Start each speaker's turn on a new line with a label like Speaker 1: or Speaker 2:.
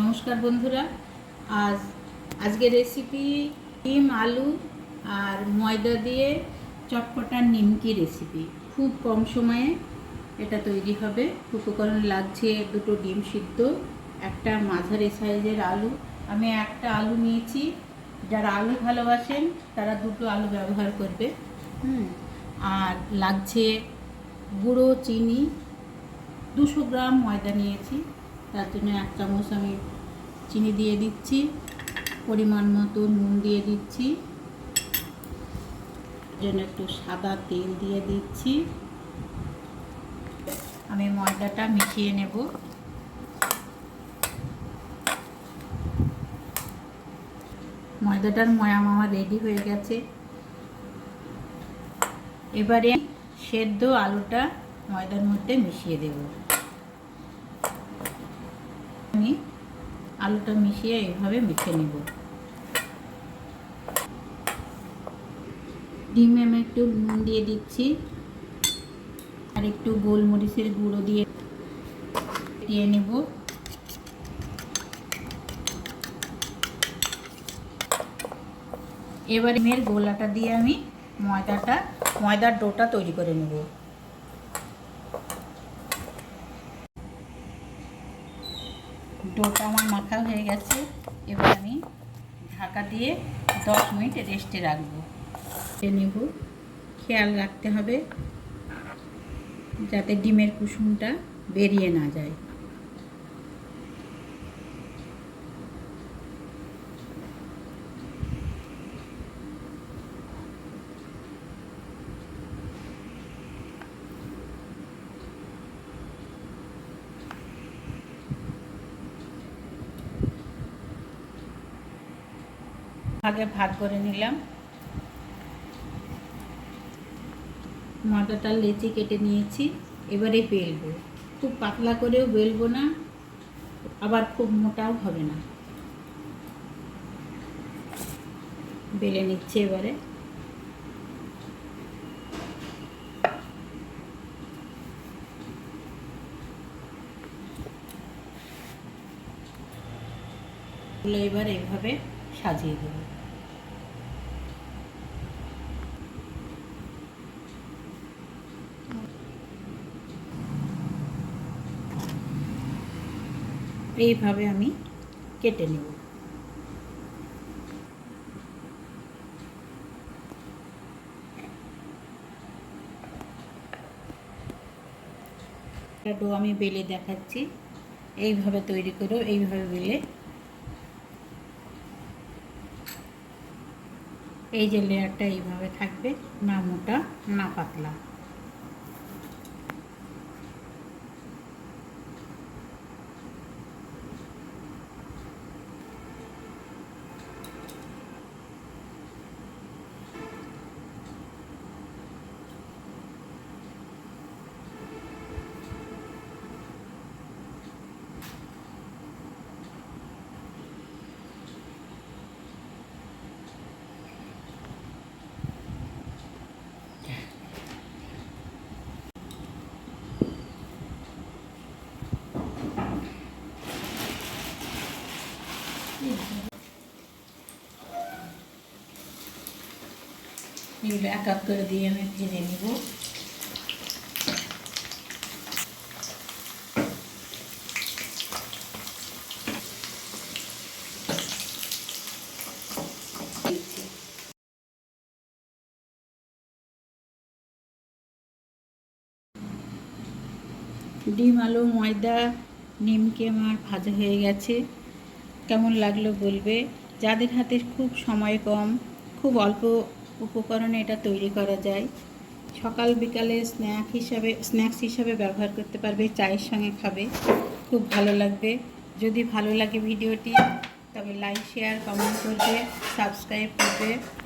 Speaker 1: নমস্কার বন্ধুরা। আজ আজকে রেসিপি ডিম, আলু আর ময়দা দিয়ে চটপটা নিমকি রেসিপি খুব কম সময়ে এটা তৈরি হবে। উপকরণ লাগছে দুটো ডিম সিদ্ধ, একটা মাঝারি সাইজের আলু। আমি একটা আলু নিয়েছি। যারা আলু ভালোবাসেন, তারা দুটো আলু ব্যবহার করবে। হুম, আর লাগছে গুঁড়ো, চিনি। দুশো গ্রাম ময়দা নিয়েছি। তার জন্য এক চামচ আমি চিনি দিয়ে দিচ্ছি, পরিমাণ মতো নুন দিয়ে দিচ্ছি জন্য একটু সাদা তেল দিয়ে দিচ্ছি। আমি ময়দাটা মিশিয়ে নেব। ময়দাটার ময়াম আমার রেডি হয়ে গেছে। এবারে সেদ্ধ আলুটা ময়দার মধ্যে মিশিয়ে দেব। আমি আলুটা মিশিয়ে এইভাবে মেখে নেব। ডিমে আমি একটু নুন দিয়ে দিচ্ছি। আর একটু গোলমরিচের গুঁড়ো দিয়ে দিয়ে নেব। এবার মেয়ের গোলাটা দিয়ে আমি ময়দাটা, ময়দার ডোটা তৈরি করে নেব। ডোটা আমার মাখা হয়ে গেছে। এবার আমি ঢাকা দিয়ে দশ মিনিট রেস্টে রাখব। নেব। খেয়াল রাখতে হবে যাতে ডিমের কুসুমটা বেরিয়ে না যায়। ভাগে ভাগ করে নিলাম। মাথাটা লেচি কেটে নিয়েছি। এবারে বেলবো। খুব পাতলা করেও বেলবো না, আবার খুব মোটাও হবে না। বেলে নিচ্ছে এবারে। এবার এইভাবে সাজিয়ে দেবো। এইভাবে আমি কেটে নেব। ডো আমি বেলে দেখাচ্ছি। এইভাবে তৈরি করো, এইভাবে বেলে এই যে লেয়ারটা এইভাবে থাকবে না মোটা না পাতলা। এগুলো এক করে দিয়ে আমি ভেজে নিব ডিম, আলু, ময়দা নিমকে আমার ভাজা হয়ে গেছে। কেমন লাগল বলবে? যাদের হাতে খুব সময় কম, খুব অল্প উপকরণে এটা তৈরি করা যায়। সকাল বিকালে স্ন্যাক হিসাবে, স্ন্যাক্স হিসাবে ব্যবহার করতে পারবে, চায়ের সঙ্গে খাবে। খুব ভালো লাগবে। যদি ভালো লাগে ভিডিওটি, তবে লাইক, শেয়ার, কমেন্ট করবে, সাবস্ক্রাইব করবে।